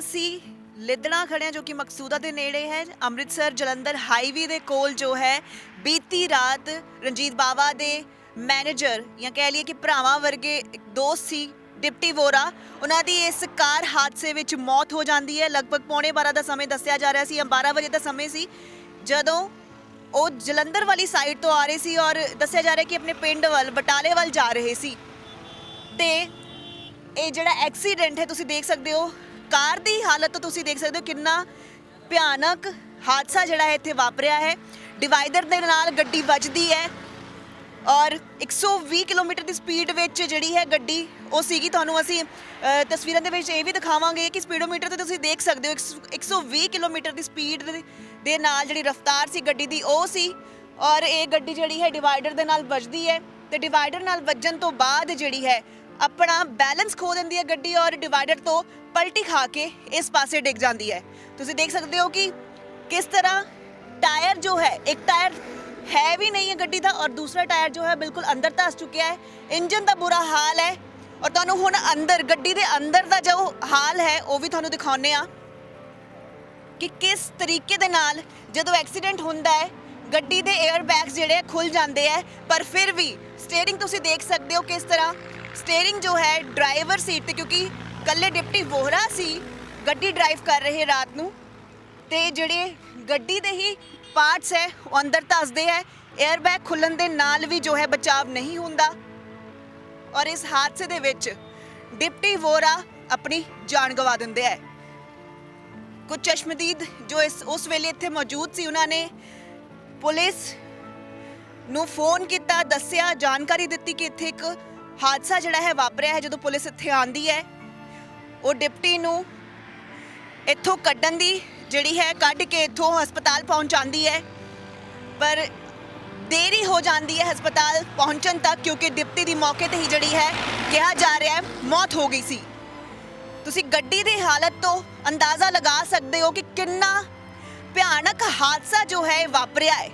ਅਸੀਂ ਲਿੱਦਣਾ ਖੜਿਆ ਜੋ ਕਿ ਮਕਸੂਦਾ ਦੇ ਨੇੜੇ ਹੈ। ਅੰਮ੍ਰਿਤਸਰ ਜਲੰਧਰ ਹਾਈਵੇ ਦੇ ਕੋਲ ਜੋ ਹੈ, ਬੀਤੀ ਰਾਤ ਰਣਜੀਤ ਬਾਵਾ ਦੇ ਮੈਨੇਜਰ ਜਾਂ ਕਹਿ ਲਈਏ ਕਿ ਭਰਾਵਾਂ ਵਰਗੇ ਇੱਕ ਦੋਸਤ ਸੀ, ਡਿਪਟੀ ਵੋਰਾ, ਉਹਨਾਂ ਦੀ ਇਸ ਕਾਰ ਹਾਦਸੇ ਵਿੱਚ ਮੌਤ ਹੋ ਜਾਂਦੀ ਹੈ। ਲਗਭਗ ਪੌਣੇ 12 ਦਾ ਸਮੇਂ ਦੱਸਿਆ ਜਾ ਰਿਹਾ ਸੀ ਜਾਂ 12 ਵਜੇ ਦਾ ਸਮੇਂ ਸੀ। ਜਦੋਂ ਉਹ ਜਲੰਧਰ ਵਾਲੀ ਸਾਈਡ ਤੋਂ ਆ ਰਹੇ ਸੀ ਔਰ ਦੱਸਿਆ ਜਾ ਰਿਹਾ ਕਿ ਆਪਣੇ ਪਿੰਡ ਵੱਲ, ਬਟਾਲੇ ਵੱਲ ਜਾ ਰਹੇ ਸੀ। ਤੇ ਇਹ ਜਿਹੜਾ ਐਕਸੀਡੈਂਟ ਹੈ, ਤੁਸੀਂ ਦੇਖ ਸਕਦੇ ਹੋ ਕਾਰ ਦੀ ਹਾਲਤ ਤੁਸੀਂ ਦੇਖ ਸਕਦੇ ਹੋ ਕਿੰਨਾ ਭਿਆਨਕ ਹਾਦਸਾ ਜਿਹੜਾ ਹੈ ਇੱਥੇ ਵਾਪਰਿਆ ਹੈ। ਡਿਵਾਈਡਰ ਦੇ ਨਾਲ ਗੱਡੀ ਵੱਜਦੀ ਹੈ ਔਰ 120 ਕਿਲੋਮੀਟਰ ਦੀ ਸਪੀਡ ਵਿੱਚ ਜਿਹੜੀ ਹੈ ਗੱਡੀ, ਉਹ ਸੀਗੀ। ਤੁਹਾਨੂੰ ਅਸੀਂ ਤਸਵੀਰਾਂ ਦੇ ਵਿੱਚ ਇਹ ਵੀ ਦਿਖਾਵਾਂਗੇ ਕਿ ਸਪੀਡੋਮੀਟਰ ਤੇ ਤੁਸੀਂ ਦੇਖ ਸਕਦੇ ਹੋ 120 ਕਿਲੋਮੀਟਰ ਦੀ ਸਪੀਡ ਦੇ ਨਾਲ ਜਿਹੜੀ ਰਫ਼ਤਾਰ ਸੀ ਗੱਡੀ ਦੀ, ਉਹ ਸੀ। ਔਰ ਇਹ ਗੱਡੀ ਜਿਹੜੀ ਹੈ ਡਿਵਾਈਡਰ ਦੇ ਨਾਲ ਵੱਜਦੀ ਹੈ ਤੇ ਡਿਵਾਈਡਰ ਨਾਲ ਵੱਜਣ ਤੋਂ ਬਾਅਦ ਜਿਹੜੀ ਹੈ ਆਪਣਾ ਬੈਲੈਂਸ ਖੋ ਦਿੰਦੀ ਹੈ ਗੱਡੀ ਔਰ ਡਿਵਾਈਡਰ ਤੋਂ ਪਲਟੀ ਖਾ ਕੇ ਇਸ ਪਾਸੇ ਡਿੱਗ ਜਾਂਦੀ ਹੈ। ਤੁਸੀਂ ਦੇਖ ਸਕਦੇ ਹੋ ਕਿ ਕਿਸ ਤਰ੍ਹਾਂ ਟਾਇਰ ਜੋ ਹੈ, ਇੱਕ ਟਾਇਰ ਹੈ ਵੀ ਨਹੀਂ ਹੈ ਗੱਡੀ ਦਾ ਔਰ ਦੂਸਰਾ ਟਾਇਰ ਜੋ ਹੈ ਬਿਲਕੁਲ ਅੰਦਰ ਧਸ ਚੁੱਕਿਆ ਹੈ। ਇੰਜਨ ਦਾ ਬੁਰਾ ਹਾਲ ਹੈ ਔਰ ਤੁਹਾਨੂੰ ਹੁਣ ਅੰਦਰ, ਗੱਡੀ ਦੇ ਅੰਦਰ ਦਾ ਜੋ ਹਾਲ ਹੈ, ਉਹ ਵੀ ਤੁਹਾਨੂੰ ਦਿਖਾਉਂਦੇ ਆ ਕਿ ਕਿਸ ਤਰੀਕੇ ਦੇ ਨਾਲ ਜਦੋਂ ਐਕਸੀਡੈਂਟ ਹੁੰਦਾ ਹੈ, ਗੱਡੀ ਦੇ 에ਅਰ ਬੈਗਸ ਜਿਹੜੇ ਆ ਖੁੱਲ ਜਾਂਦੇ ਆ ਪਰ ਫਿਰ ਵੀ ਸਟੀਅਰਿੰਗ ਤੁਸੀਂ ਦੇਖ ਸਕਦੇ ਹੋ ਕਿਸ ਤਰ੍ਹਾਂ ਸਟੀਅਰਿੰਗ ਜੋ ਹੈ ਡਰਾਈਵਰ ਸੀਟ ਤੇ, ਕਿਉਂਕਿ ਕੱਲੇ ਡਿਪਟੀ ਵੋਹਰਾ ਸੀ, ਗੱਡੀ ਡਰਾਈਵ ਕਰ ਰਹੇ ਰਾਤ ਨੂੰ। ਤੇ ਜਿਹੜੇ ਗੱਡੀ ਦੇ ਹੀ ਪਾਰਟਸ ਹੈ, ਉਹ ਅੰਦਰ ਧੱਸਦੇ ਹੈ। 에ਅਰ ਬੈਗ ਖੁੱਲਣ ਦੇ ਨਾਲ ਵੀ ਜੋ ਹੈ, ਬਚਾਵ ਨਹੀਂ ਹੁੰਦਾ। ਔਰ ਇਸ ਹਾਦਸੇ ਦੇ ਵਿੱਚ ਡਿਪਟੀ ਵੋਰਾ ਆਪਣੀ ਜਾਨ ਗਵਾ ਦਿੰਦੇ ਹੈ। ਕੁਝ ਚਸ਼ਮਦੀਦ ਜੋ ਇਸ, ਉਸ ਵੇਲੇ ਇੱਥੇ ਮੌਜੂਦ ਸੀ, ਉਹਨਾਂ ਨੇ ਪੁਲਿਸ ਨੂੰ ਫੋਨ ਕੀਤਾ, ਦੱਸਿਆ, ਜਾਣਕਾਰੀ ਦਿੱਤੀ ਕਿ ਇੱਥੇ ਇੱਕ ਹਾਦਸਾ ਜਿਹੜਾ ਹੈ ਵਾਪਰਿਆ ਹੈ ਜਦੋਂ ਪੁਲਿਸ ਇੱਥੇ ਆਂਦੀ ਹੈ। ਉਹ ਡਿਪਟੀ ਨੂੰ ਇੱਥੋਂ ਕੱਢਣ ਦੀ ਜਿਹੜੀ ਹੈ ਕੱਢ ਕੇ ਇੱਥੋਂ ਹਸਪਤਾਲ ਪਹੁੰਚਾਉਂਦੀ ਹੈ। ਪਰ ਦੇਰੀ ਹੋ ਜਾਂਦੀ ਹੈ ਹਸਪਤਾਲ ਪਹੁੰਚਣ ਤੱਕ ਕਿਉਂਕਿ ਡਿਪਟੀ ਦੀ ਮੌਕੇ ਤੇ ਹੀ ਜਿਹੜੀ ਹੈ ਕਿਹਾ ਜਾ ਰਿਹਾ ਹੈ, ਮੌਤ ਹੋ ਗਈ ਸੀ। ਤੁਸੀਂ ਗੱਡੀ ਦੀ ਹਾਲਤ ਤੋਂ ਅੰਦਾਜ਼ਾ ਲਗਾ ਸਕਦੇ ਹੋ ਕਿ ਕਿੰਨਾ ਭਿਆਨਕ ਹਾਦਸਾ ਜੋ ਹੈ ਵਾਪਰਿਆ ਹੈ।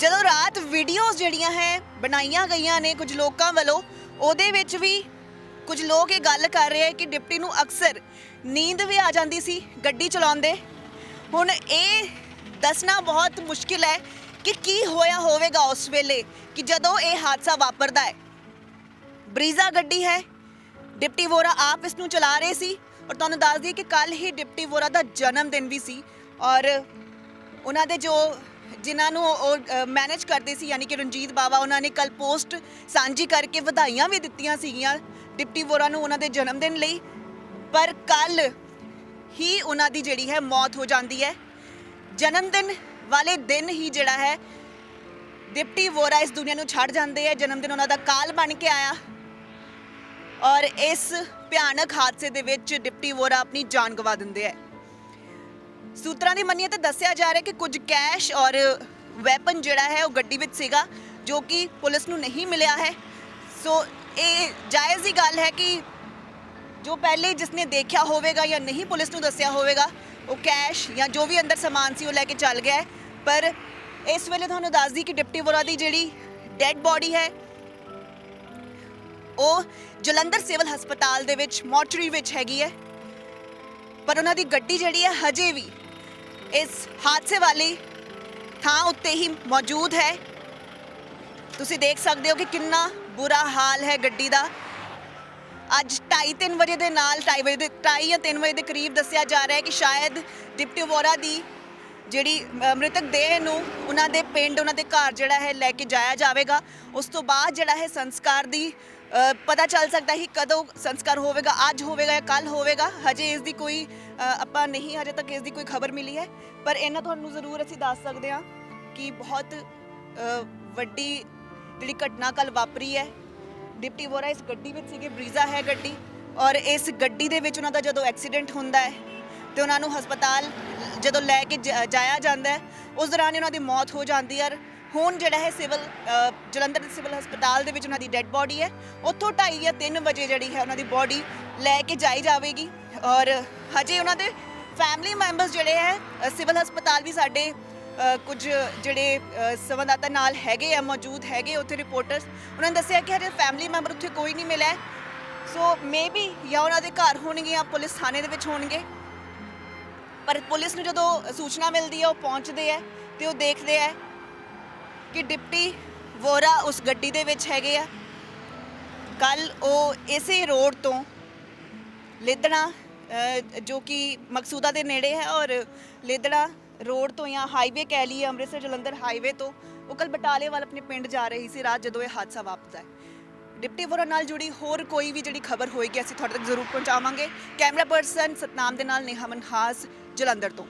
ਜਦੋਂ ਰਾਤ ਵੀਡੀਓਜ਼ ਜਿਹੜੀਆਂ ਹੈ ਬਣਾਈਆਂ ਗਈਆਂ ਨੇ ਕੁਝ ਲੋਕਾਂ ਵੱਲੋਂ, ਉਹਦੇ ਵਿੱਚ ਵੀ ਕੁਝ ਲੋਕ ਇਹ ਗੱਲ ਕਰ ਰਹੇ ਹੈ ਕਿ ਡਿਪਟੀ ਨੂੰ ਅਕਸਰ ਨੀਂਦ ਵੀ ਆ ਜਾਂਦੀ ਸੀ ਗੱਡੀ ਚਲਾਉਂਦੇ। ਹੁਣ ਇਹ ਦੱਸਣਾ ਬਹੁਤ ਮੁਸ਼ਕਿਲ ਹੈ ਕਿ ਕੀ ਹੋਇਆ ਹੋਵੇਗਾ ਉਸ ਵੇਲੇ ਕਿ ਜਦੋਂ ਇਹ ਹਾਦਸਾ ਵਾਪਰਦਾ ਹੈ। ਬਰੀਜ਼ਾ ਗੱਡੀ ਹੈ, ਡਿਪਟੀ ਵੋਰਾ ਆਪ ਇਸ ਨੂੰ ਚਲਾ ਰਹੇ ਸੀ ਔਰ ਤੁਹਾਨੂੰ ਦੱਸ ਦਈਏ ਕਿ ਕੱਲ ਹੀ ਡਿਪਟੀ ਵੋਰਾ ਦਾ ਜਨਮ ਦਿਨ ਵੀ ਸੀ ਔਰ ਉਹਨਾਂ ਦੇ ਜੋ ਜਿਨ੍ਹਾਂ ਨੂੰ ਉਹ ਮੈਨੇਜ ਕਰਦੇ ਸੀ, ਯਾਨੀ ਕਿ ਰਣਜੀਤ ਬਾਵਾ, ਉਹਨਾਂ ਨੇ ਕੱਲ ਪੋਸਟ ਸਾਂਝੀ ਕਰਕੇ ਵਧਾਈਆਂ ਵੀ ਦਿੱਤੀਆਂ ਸੀਗੀਆਂ ਡਿਪਟੀ ਵੋਰਾ ਨੂੰ ਉਹਨਾਂ ਦੇ ਜਨਮ ਦਿਨ ਲਈ। ਪਰ ਕੱਲ ਹੀ ਉਹਨਾਂ ਦੀ ਜਿਹੜੀ ਹੈ ਮੌਤ ਹੋ ਜਾਂਦੀ ਹੈ। ਜਨਮ ਦਿਨ ਵਾਲੇ ਦਿਨ ਹੀ ਜਿਹੜਾ ਹੈ, ਡਿਪਟੀ ਵੋਰਾ ਇਸ ਦੁਨੀਆ ਨੂੰ ਛੱਡ ਜਾਂਦੇ ਹੈ। ਜਨਮ ਦਿਨ ਉਹਨਾਂ ਦਾ ਕਾਲ ਬਣ ਕੇ ਆਇਆ। ਔਰ ਇਸ ਭਿਆਨਕ ਹਾਦਸੇ ਦੇ ਵਿੱਚ ਡਿਪਟੀ ਵੋਰਾ ਆਪਣੀ ਜਾਨ ਗਵਾ ਦਿੰਦੇ ਹੈ। ਸੂਤਰਾਂ ਦੀ ਮੰਨੀਏ ਤਾਂ ਦੱਸਿਆ ਜਾ ਰਿਹਾ ਕਿ ਕੁਝ ਕੈਸ਼ ਔਰ ਵੈਪਨ ਜਿਹੜਾ ਹੈ ਉਹ ਗੱਡੀ ਵਿੱਚ ਸੀਗਾ, ਜੋ ਕਿ ਪੁਲਿਸ ਨੂੰ ਨਹੀਂ ਮਿਲਿਆ ਹੈ। ਸੋ ਇਹ ਜਾਇਜ਼ ਹੀ ਗੱਲ ਹੈ ਕਿ ਜੋ ਪਹਿਲੇ ਜਿਸਨੇ ਦੇਖਿਆ ਹੋਵੇਗਾ ਜਾਂ ਨਹੀਂ ਪੁਲਿਸ ਨੂੰ ਦੱਸਿਆ ਹੋਵੇਗਾ, ਉਹ ਕੈਸ਼ ਜਾਂ ਜੋ ਵੀ ਅੰਦਰ ਸਮਾਨ ਸੀ ਉਹ ਲੈ ਕੇ ਚੱਲ ਗਿਆ ਪਰ ਇਸ ਵੇਲੇ ਤੁਹਾਨੂੰ ਦੱਸਦੀ ਕਿ ਡਿਪਟੀ ਵੋਰਾ ਦੀ ਜਿਹੜੀ ਡੈੱਡ ਬੋਡੀ ਹੈ, ਉਹ ਜਲੰਧਰ ਸਿਵਲ ਹਸਪਤਾਲ ਦੇ ਵਿੱਚ, ਮੋਰਚਰੀ ਵਿੱਚ ਹੈਗੀ ਹੈ। ਪਰ ਉਹਨਾਂ ਦੀ ਗੱਡੀ ਜਿਹੜੀ ਹੈ ਹਜੇ ਵੀ ਇਸ ਹਾਦਸੇ ਵਾਲੀ ਥਾਂ ਉੱਤੇ ਹੀ ਮੌਜੂਦ ਹੈ। ਤੁਸੀਂ ਦੇਖ ਸਕਦੇ ਹੋ ਕਿ ਕਿੰਨਾ ਬੁਰਾ ਹਾਲ ਹੈ ਗੱਡੀ ਦਾ। ਅੱਜ 2:30 ਵਜੇ ਦੇ ਨਾਲ 2:30 ਵਜੇ ਦੇ 2:30 ਜਾਂ 3 ਵਜੇ ਦੇ ਕਰੀਬ ਦੱਸਿਆ ਜਾ ਰਿਹਾ ਹੈ ਕਿ ਸ਼ਾਇਦ ਡਿਪਟੀ ਵੋਰਾ ਦੀ ਜਿਹੜੀ ਮ੍ਰਿਤਕ ਦੇਹ ਨੂੰ ਉਹਨਾਂ ਦੇ ਪਿੰਡ, ਉਹਨਾਂ ਦੇ ਘਰ ਜਿਹੜਾ ਹੈ ਲੈ ਕੇ ਜਾਇਆ ਜਾਵੇਗਾ। ਉਸ ਤੋਂ ਬਾਅਦ ਜਿਹੜਾ ਹੈ ਸੰਸਕਾਰ ਦੀ ਪਤਾ ਚੱਲ ਸਕਦਾ ਹੈ ਕਦੋਂ ਸੰਸਕਾਰ ਹੋਵੇਗਾ, ਅੱਜ ਹੋਵੇਗਾ ਜਾਂ ਕੱਲ ਹੋਵੇਗਾ। ਹਜੇ ਇਸ ਦੀ ਕੋਈ ਆਪਾਂ ਨਹੀਂ, ਹਜੇ ਤੱਕ ਇਸ ਦੀ ਕੋਈ ਖਬਰ ਮਿਲੀ ਹੈ, ਪਰ ਇਹਨਾਂ ਤੁਹਾਨੂੰ ਜ਼ਰੂਰ ਅਸੀਂ ਦੱਸ ਸਕਦੇ ਹਾਂ ਕਿ ਬਹੁਤ ਵੱਡੀ ਜਿਹੜੀ ਘਟਨਾ ਕੱਲ ਵਾਪਰੀ ਹੈ। ਡਿਪਟੀ ਵੋਰਾ ਇਸ ਗੱਡੀ ਵਿੱਚ ਸੀਗੇ, ਬਰੀਜ਼ਾ ਹੈ ਗੱਡੀ, ਔਰ ਇਸ ਗੱਡੀ ਦੇ ਵਿੱਚ ਉਹਨਾਂ ਦਾ ਜਦੋਂ ਐਕਸੀਡੈਂਟ ਹੁੰਦਾ ਹੈ, ਤੇ ਉਹਨਾਂ ਨੂੰ ਹਸਪਤਾਲ ਜਦੋਂ ਲੈ ਕੇ ਜ- ਜਾਇਆ ਜਾਂਦਾ ਹੈ, ਉਸ ਦੌਰਾਨ ਹੀ ਉਹਨਾਂ ਦੀ ਮੌਤ ਹੋ ਜਾਂਦੀ ਹੈ, ਔਰ ਹੁਣ ਜਿਹੜਾ ਹੈ ਸਿਵਲ ਜਲੰਧਰ ਦੇ ਸਿਵਲ ਹਸਪਤਾਲ ਦੇ ਵਿੱਚ ਉਹਨਾਂ ਦੀ ਡੈੱਡ ਬੋਡੀ ਹੈ। ਉੱਥੋਂ 2:30 ਜਾਂ 3 ਵਜੇ ਜਿਹੜੀ ਹੈ ਉਹਨਾਂ ਦੀ ਬੋਡੀ ਲੈ ਕੇ ਜਾਈ ਜਾਵੇਗੀ। ਔਰ ਹਜੇ ਉਹਨਾਂ ਦੇ ਫੈਮਿਲੀ ਮੈਂਬਰਸ ਜਿਹੜੇ ਹੈ ਸਿਵਲ ਹਸਪਤਾਲ ਵੀ ਸਾਡੇ ਕੁਝ ਜਿਹੜੇ ਸੰਵਾਦਦਾਤਾ ਨਾਲ ਹੈਗੇ ਆ, ਮੌਜੂਦ ਹੈਗੇ ਉੱਥੇ ਰਿਪੋਰਟਰਸ, ਉਹਨਾਂ ਨੇ ਦੱਸਿਆ ਕਿ ਹਜੇ ਫੈਮਿਲੀ ਮੈਂਬਰ ਉੱਥੇ ਕੋਈ ਨਹੀਂ ਮਿਲਿਆ। ਹੈ। ਸੋ ਮੇਬੀ ਜਾਂ ਉਹਨਾਂ ਦੇ ਘਰ ਹੋਣਗੇ ਜਾਂ ਪੁਲਿਸ ਥਾਣੇ ਦੇ ਵਿੱਚ ਹੋਣਗੇ। ਪਰ ਪੁਲਿਸ ਨੂੰ ਜਦੋਂ ਸੂਚਨਾ ਮਿਲਦੀ ਹੈ, ਉਹ ਪਹੁੰਚਦੇ ਹੈ ਤੇ ਉਹ ਦੇਖਦੇ ਹੈ। ਕਿ ਡਿਪਟੀ ਵੋਰਾ ਉਸ ਗੱਡੀ ਦੇ ਵਿੱਚ ਹੈਗੇ ਆ। ਕੱਲ ਉਹ ਇਸੇ ਰੋਡ ਤੋਂ ਲੇਦਣਾ ਜੋ ਕਿ ਮਕਸੂਦਾ ਦੇ ਨੇੜੇ ਹੈ ਔਰ ਲੇਦੜਾ ਰੋਡ ਤੋਂ ਜਾਂ ਹਾਈਵੇ ਕਹਿ ਲਈਏ, ਅੰਮ੍ਰਿਤਸਰ ਜਲੰਧਰ ਹਾਈਵੇ ਤੋਂ, ਉਹ ਕੱਲ ਬਟਾਲੇ ਵੱਲ ਆਪਣੇ ਪਿੰਡ ਜਾ ਰਹੀ ਸੀ, ਰਾਤ ਜਦੋਂ ਇਹ ਹਾਦਸਾ ਵਾਪਰਦਾ ਹੈ। ਡਿਪਟੀ ਵੋਰਾ ਨਾਲ ਜੁੜੀ ਹੋਰ ਕੋਈ ਵੀ ਜਿਹੜੀ ਖਬਰ ਹੋਏਗੀ, ਅਸੀਂ ਤੁਹਾਡੇ ਤੱਕ ਜ਼ਰੂਰ ਪਹੁੰਚਾਵਾਂਗੇ। ਕੈਮਰਾ ਪਰਸਨ ਸਤਨਾਮ ਦੇ ਨਾਲ ਨੇਹਾ ਮਨਹਾਸ, ਜਲੰਧਰ ਤੋਂ।